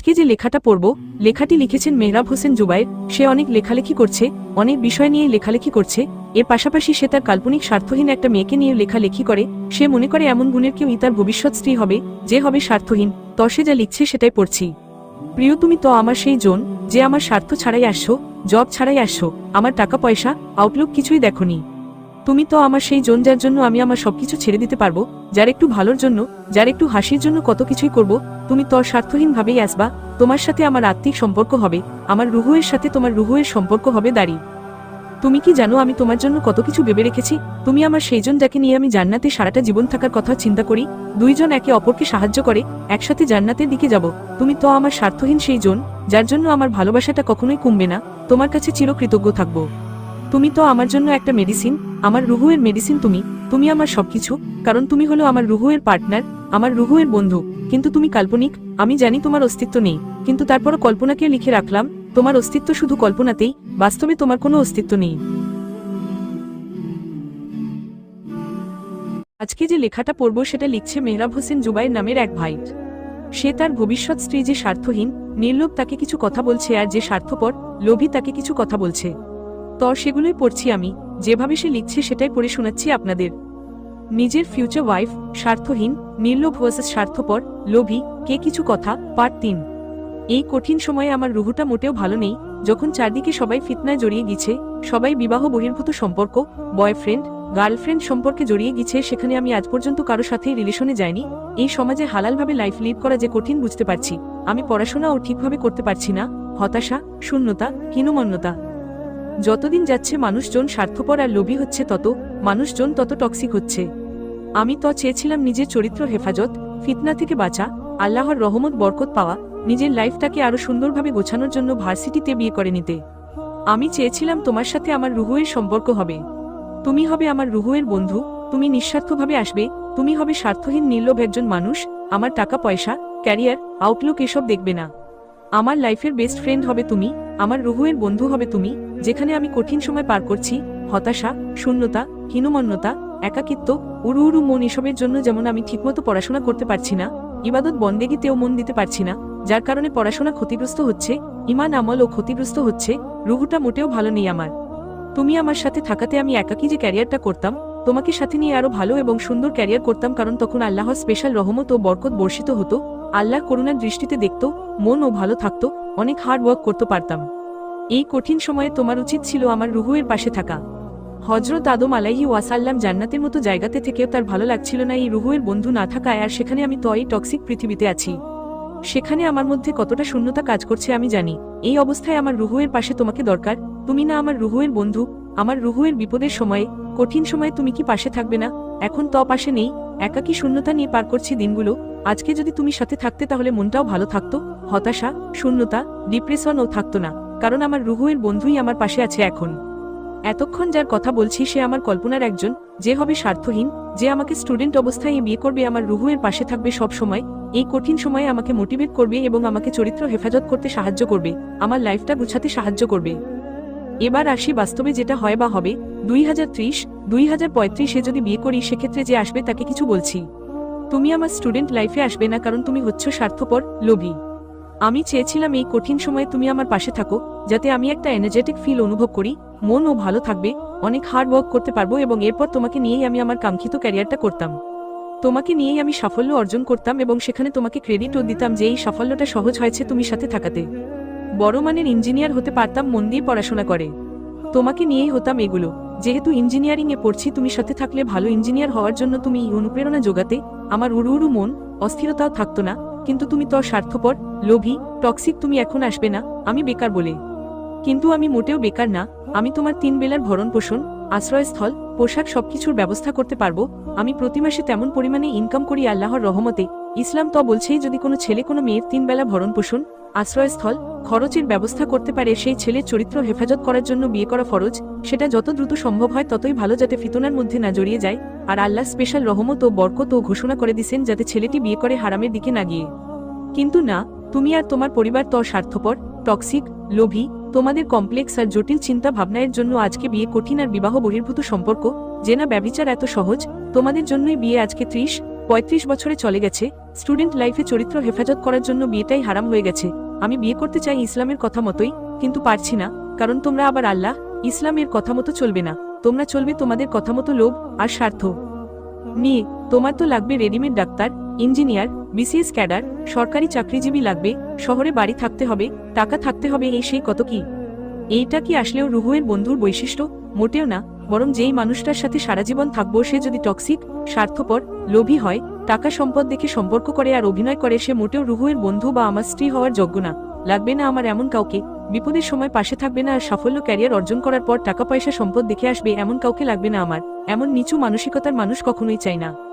আজকে যে লেখাটা পড়ব, লেখাটি লিখেছেন মেহরাব হোসেন জুবাইর সে অনেক লেখালেখি করছে, অনেক বিষয় নিয়ে লেখালেখি করছে। এর পাশাপাশি সে তার কাল্পনিক স্বার্থহীন একটা মেয়েকে নিয়ে লেখালেখি করে। সে মনে করে এমন গুণের কেউই তার ভবিষ্যৎ স্ত্রী হবে, যে হবে স্বার্থহীন। তো সে যা লিখছে সেটাই পড়ছি। প্রিয়, তুমি তো আমার সেই জোন, যে আমার স্বার্থ ছাড়াই আসছো, জব ছাড়াই আসছো, আমার টাকা পয়সা আউটলুক কিছুই দেখনি। তুমি তো আমার সেই জন যার জন্য আমি আমার সবকিছু ছেড়ে দিতে পারব, যার একটু ভালোর জন্য, যার একটু হাসির জন্য কত কিছুই করব, তুমি তো স্বার্থহীন ভাবেই আসবা, তোমার সাথে আমার আত্মিক সম্পর্ক হবে, আমার রুহুয়ের সাথে তোমার রুহুয়ের সম্পর্ক হবে দাঁড়ি। তুমি কি জানো আমি তোমার জন্য কত কিছু ভেবে রেখেছি, তুমি আমার সেই জন যাকে নিয়ে আমি জান্নাতে সারাটা জীবন থাকার কথা চিন্তা করি, দুইজন একে অপরকে সাহায্য করে, একসাথে জান্নাতের দিকে যাব, তুমি তো আমার স্বার্থহীন সেই জন, যার জন্য আমার ভালোবাসাটা কখনোই কমবে না, তোমার কাছে চিরকৃতজ্ঞ থাকব। তুমি তো আমার জন্য একটা মেডিসিন আমার রুহুয়ের মেডিসিন তুমি তুমি আমার সবকিছু, কারণ তুমি হলো আমার রুহুয়ের পার্টনার আমার রুহুয়ের বন্ধু, কিন্তু তুমি কাল্পনিক, আমি জানি তোমার অস্তিত্ব নেই, কিন্তু তারপরও কল্পনাকে লিখে রাখলাম, তোমার অস্তিত্ব শুধু কল্পনাতেই, বাস্তবে তোমার কোনো অস্তিত্ব নেই। আজকে যে লেখাটা পড়ব সেটা লিখছে মেহরাব হোসেন জুবাইর নামের এক ভাই। সে তার ভবিষ্যৎ স্ত্রী যে স্বার্থহীন, নির্লোভ তাকে কিছু কথা বলছে আর যে স্বার্থপর, লোভী তাকে কিছু কথা বলছে। তো সেগুলোই পড়ছি আমি। যেভাবে সে লিখছে সেটাই পড়ে শোনাচ্ছি আপনাদের। নিজের ফিউচার ওয়াইফ স্বার্থহীন, নির্লোভ ভার্সেস স্বার্থপর, লোভী, কে কিছু কথা পার্ট তিন। এই কঠিন সময়ে আমার রুহুটা মোটেও ভালো নেই, যখন চারদিকে সবাই ফিতনায় জড়িয়ে গেছে সবাই বিবাহ বহির্ভূত সম্পর্ক বয়ফ্রেন্ড গার্লফ্রেন্ড সম্পর্কে জড়িয়ে গেছে সেখানে আমি আজ পর্যন্ত কারও সাথেই রিলেশনে যাইনি। এই সমাজে হালালভাবে লাইফ লিড করা যে কঠিন বুঝতে পারছি। আমি পড়াশোনাও ঠিকভাবে করতে পারছি না। হতাশা, শূন্যতা, হীনমন্যতা যতদিন যাচ্ছে মানুষজন স্বার্থপর আর লোভী হচ্ছে তত মানুষজন তত টক্সিক হচ্ছে। আমি তো চেয়েছিলাম নিজের চরিত্র হেফাজত, ফিতনা থেকে বাঁচা, আল্লাহর রহমত, বরকত পাওয়া, নিজের লাইফটাকে আরও সুন্দরভাবে গোছানোর জন্য ভার্সিটিতে বিয়ে করে নিতে। আমি চেয়েছিলাম তোমার সাথে আমার রুহুয়ের সম্পর্ক হবে। তুমি হবে আমার রুহুয়ের বন্ধু, তুমি নিঃস্বার্থভাবে আসবে, তুমি হবে স্বার্থহীন, নির্লোভ একজন মানুষ, আমার টাকা পয়সা ক্যারিয়ার আউটলুক এসব দেখবে না। আমার লাইফের বেস্ট ফ্রেন্ড হবে তুমি, আমার রুহুয়ের বন্ধু হবে তুমি, যেখানে আমি কঠিন সময় পার করছি, হতাশা, শূন্যতা, হীনমন্যতা, একাকিত্ব, উড়ু উড়ু মন এসবের জন্য যেমন আমি ঠিকমতো পড়াশোনা করতে পারছি না, ইবাদত বন্দেগিতেও মন দিতে পারছি না, যার কারণে পড়াশোনা ক্ষতিগ্রস্ত হচ্ছে, ইমান আমলও ক্ষতিগ্রস্ত হচ্ছে, রুহুটা মোটেও ভালো নেই আমার। তুমি আমার সাথে থাকাতে আমি একাকি যে ক্যারিয়ারটা করতাম, তোমাকে সাথে নিয়ে আরও ভালো এবং সুন্দর ক্যারিয়ার করতাম কারণ তখন আল্লাহর স্পেশাল রহমত ও বরকত বর্ষিত হতো আল্লাহ করুণার দৃষ্টিতে দেখত মন ও ভালো থাকত, অনেক হার্ড ওয়ার্ক করতে পারতাম। এই কঠিন সময়ে তোমার উচিত ছিল আমার রুহুয়ের পাশে থাকা। হজরত আদম আলাইহি ওয়াসাল্লাম জান্নাতের মতো জায়গাতে থেকেও তার ভালো লাগছিল না এই রুহুয়ের বন্ধু না থাকায়, আর সেখানে আমি তই টক্সিক পৃথিবীতে আছি। সেখানে আমার মধ্যে কতটা শূন্যতা কাজ করছে আমি জানি। এই অবস্থায় আমার রুহুয়ের পাশে তোমাকে দরকার। তুমি না আমার রুহুয়ের বন্ধু, আমার রুহুয়ের বিপদের সময়ে, কঠিন সময়ে তুমি কি পাশে থাকবে না? এখন ত পাশে নেই, একাকী শূন্যতা নিয়ে পার করছি দিনগুলো আজকে যদি তুমি সাথে থাকতে তাহলে মনটাও ভালো থাকতো। হতাশা, শূন্যতা ডিপ্রেশনও থাকতো না, কারণ আমার রুহুয়ের বন্ধুই আমার পাশে আছে এখন। এতক্ষণ যার কথা বলছি সে আমার কল্পনার একজন, যে হবে স্বার্থহীন, যে আমাকে স্টুডেন্ট অবস্থায় বিয়ে করবে, আমার রুহুয়ের পাশে থাকবে সব সময়, এই কঠিন সময়ে আমাকে মোটিভেট করবে এবং আমাকে চরিত্র হেফাজত করতে সাহায্য করবে, আমার লাইফটা গুছাতে সাহায্য করবে। এবার আসি বাস্তবে যেটা হয় বা হবে, দুই হাজার ত্রিশ, দুই হাজার পঁয়ত্রিশে যদি বিয়ে করি, সেক্ষেত্রে যে আসবে তাকে কিছু বলছি। তুমি আমার স্টুডেন্ট লাইফে আসবে না কারণ তুমি হচ্ছ স্বার্থপর, লোভী। আমি চেয়েছিলাম এই কঠিন সময়ে তুমি আমার পাশে থাকো, যাতে আমি একটা এনার্জেটিক ফিল অনুভব করি মন ও ভালো থাকবে, অনেক হার্ড ওয়ার্ক করতে পারব এবং এরপর তোমাকে নিয়েই আমি আমার কাঙ্ক্ষিত ক্যারিয়ারটা করতাম। তোমাকে নিয়েই আমি সাফল্য অর্জন করতাম এবং সেখানে তোমাকে ক্রেডিটও দিতাম যে এই সাফল্যটা সহজ হয়েছে তুমি সাথে থাকাতে। বড় মানের ইঞ্জিনিয়ার হতে পারতাম মন দিয়ে পড়াশোনা করে। তোমাকে নিয়েই হতাম এগুলো। যেহেতু ইঞ্জিনিয়ারিংয়ে পড়ছি, তুমি সাথে থাকলে ভালো ইঞ্জিনিয়ার হওয়ার জন্য তুমি অনুপ্রেরণা যোগাতে আমার উড়ু উড়ু মন অস্থিরতাও থাকতো না, কিন্তু তুমি তো স্বার্থপর লোভী টক্সিক তুমি এখন আসবে না, আমি বেকার বলে। কিন্তু আমি মোটেও বেকার না, আমি তোমার তিন বেলার ভরণ পোষণ আশ্রয়স্থল, পোশাক সবকিছুর ব্যবস্থা করতে পারব, আমি প্রতি মাসে তেমন পরিমাণে ইনকাম করি আল্লাহর রহমতে। ইসলাম তো বলছেই যদি কোনো ছেলে কোনো মেয়ের তিন বেলা ভরণ পোষণ আশ্রয়স্থল, খরচের ব্যবস্থা করতে পারে সেই ছেলের চরিত্র হেফাজত করার জন্য বিয়ে করা ফরজ, সেটা যত দ্রুত সম্ভব হয় ততই ভালো যাতে ফিতনার মধ্যে না জড়িয়ে যায় আর আল্লাহ স্পেশাল রহমত ও বরকত ও ঘোষণা করে দিছেন যাতে ছেলেটি বিয়ে করে হারামের দিকে না গিয়ে। কিন্তু না, তুমি আর তোমার পরিবার তো স্বার্থপর টক্সিক লোভী, তোমাদের কমপ্লেক্স আর জটিল চিন্তা ভাবনায়ের জন্য আজকে বিয়ে কঠিন আর বিবাহ বহির্ভূত সম্পর্ক, যে না ব্যবিচার এত সহজ, তোমাদের জন্যই বিয়ে আজকে ত্রিশ, পঁয়ত্রিশ বছরে চলে গেছে স্টুডেন্ট লাইফে চরিত্র হেফাজত করার জন্য বিয়েটাই হারাম হয়ে গেছে। আমি বিয়ে করতে চাই ইসলামের কথা মতোই, কিন্তু পারছি না, কারণ তোমরা আবার আল্লাহ, ইসলামের কথা মতো চলবে না। তোমরা চলবে তোমাদের কথা মতো লোভ আর স্বার্থ। নিয়ে তোমার তো লাগবে readymade doctor, engineer, BCS cadre, সরকারি চাকরিজীবী লাগবে, শহরে বাড়ি থাকতে হবে, টাকা থাকতে হবে, এই সেই কত কি? এইটা কি আসলেও রুহুয়ের বন্ধুর বৈশিষ্ট্য? মোটেও না, বরং যেই মানুষটার সাথে সারা জীবন থাকব সে যদি টক্সিক, স্বার্থপর, লোভী হয়, টাকা সম্পদ দেখে সম্পর্ক করে আর অভিনয় করে সে মোটেও রুহুয়ের বন্ধু বা আমার স্ত্রী হওয়ার যোগ্য না। লাগবে না আমার এমন কাউকে? বিপদের সময় পাশে থাকবে না আর সাফল্য ক্যারিয়ার অর্জন করার পর টাকা পয়সা সম্পদ দেখে আসবে এমন কাউকে লাগবে না আমার। এমন নিচু মানসিকতার মানুষ কখনোই চাই না।